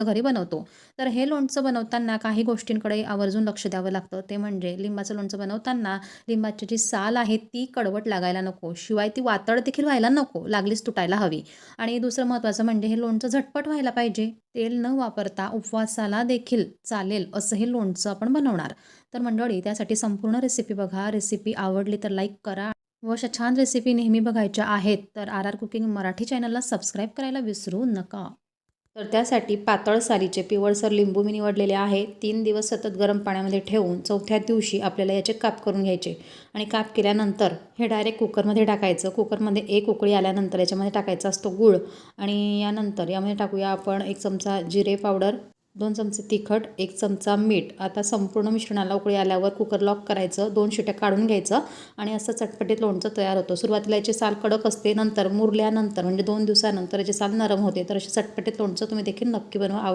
घरी बनवतो. तर हे लोणचं बनवताना काही गोष्टींकडे आवर्जून लक्ष द्यावं लागतं. ते म्हणजे लिंबाचं लोणचं बनवताना लिंबाची जी साल आहे ती कडवट लागायला नको. शिवाय ती वातड देखील व्हायला नको. लागलीच तुटायला हवी. आणि दुसरं महत्त्वाचं म्हणजे हे लोणचं झटपट व्हायला पाहिजे. तेल न वापरता उपवासाला देखील चालेल असं हे लोणचं आपण बनवणार. तर मंडळी त्यासाठी संपूर्ण रेसिपी बघा. रेसिपी आवडली तर लाईक करा. व अशा छान रेसिपी नेहमी बघायच्या आहेत तर आर आर कुकिंग मराठी चॅनलला सबस्क्राईब करायला विसरू नका. तर त्यासाठी पातळ सालीचे पिवळसर लिंबू मी निवडलेले आहे. तीन दिवस सतत गरम पाण्यामध्ये ठेवून चौथ्या दिवशी आपल्याला याचे काप करून घ्यायचे. आणि काप केल्यानंतर हे डायरेक्ट कुकरमध्ये टाकायचं. कुकरमध्ये एक उकळी आल्यानंतर याच्यामध्ये टाकायचा असतो गूळ. आणि यानंतर यामध्ये टाकूया आपण एक चमचा जिरे पावडर. दोन चमचे तिखट एक चमचा मीठ. आता संपूर्ण मिश्रणाला उकळी आल्यावर कुकर लॉक करायचं. दोन शिट्या काढून घ्यायचं आणि असं चटपटीत लोणचं तयार होतं. सुरुवातीला याची साल कडक असते नंतर मुरल्यानंतर म्हणजे दोन दिवसानंतर याची साल नरम होते. तर अशी चटपटीत लोणचं तुम्ही देखील नक्की बनवा.